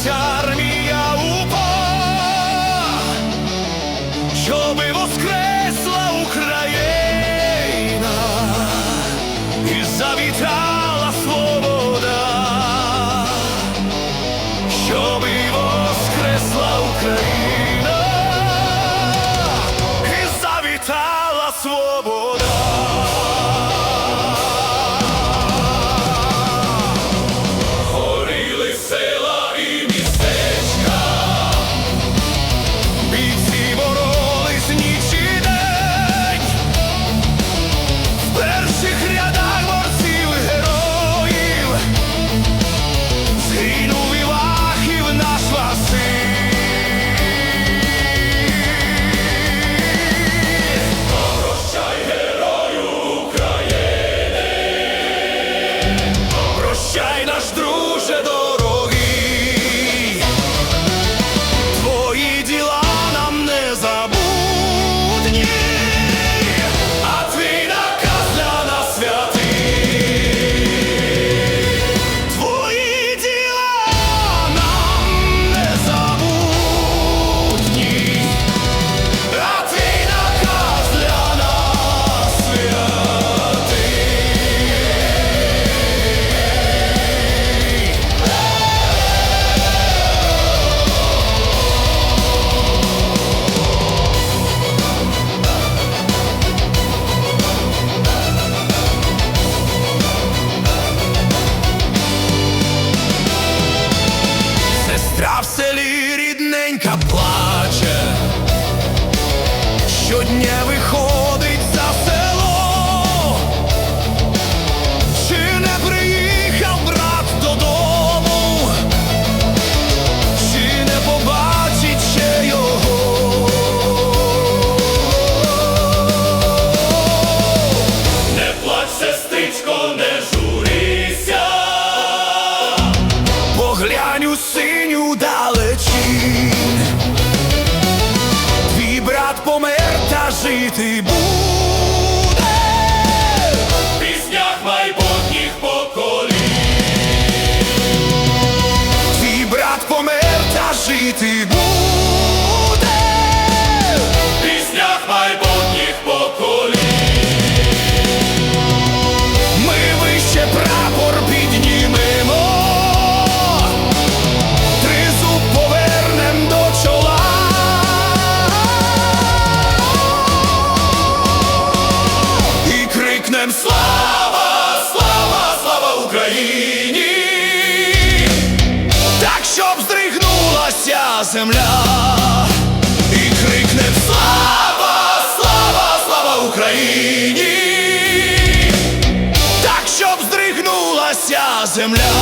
зібралася армія упа, щоби воскресла Україна і завітала свобода, щоби воскресла Україна і завітала свобода. Сестричко, не журися. Поглянь у синю далечінь. Твій брат помер та жити буде. В піснях майбутніх поколінь. Твій брат помер та жити буде крикнем слава, слава, слава Україні! Так, щоб здригнулася земля. І крикнем слава, слава, слава Україні! Так, щоб здригнулася земля.